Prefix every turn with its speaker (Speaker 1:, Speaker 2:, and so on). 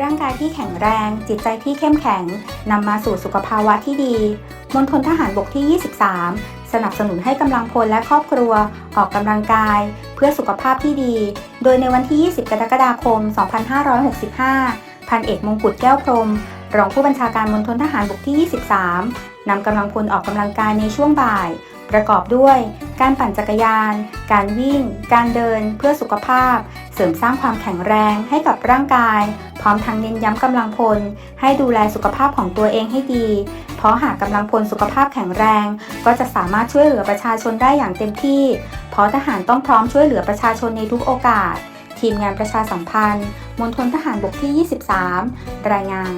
Speaker 1: ร่างกายที่แข็งแรง จิตใจที่เข้มแข็งนำมาสู่สุขภาวะที่ดีมณฑลทหารบกที่ 23 สนับสนุนให้กำลังพลและครอบครัว ออกกำลังกาย เพื่อสุขภาพที่ดี โดยในวันที่ 20 กรกฎาคม 2565 พันเอกมงกุฎแก้วพรม รองผู้บัญชาการมณฑลทหารบกที่ 23 นำกำลังพลออกกำลังกายในช่วงบ่าย ประกอบด้วย การปั่นจักรยาน การวิ่ง การเดิน เพื่อสุขภาพ เสริมสร้างความแข็งแรงให้กับร่างกาย พร้อมทั้งเน้นย้ำกำลังพล ให้ดูแลสุขภาพของตัวเองให้ดี เพราะหากกำลังพลสุขภาพแข็งแรง ก็จะสามารถช่วยเหลือประชาชนได้อย่างเต็มที่ เพราะทหารต้องพร้อมช่วยเหลือประชาชนในทุกโอกาส ทีมงานประชาสัมพันธ์มณฑลทหารบกที่ 23 รายงาน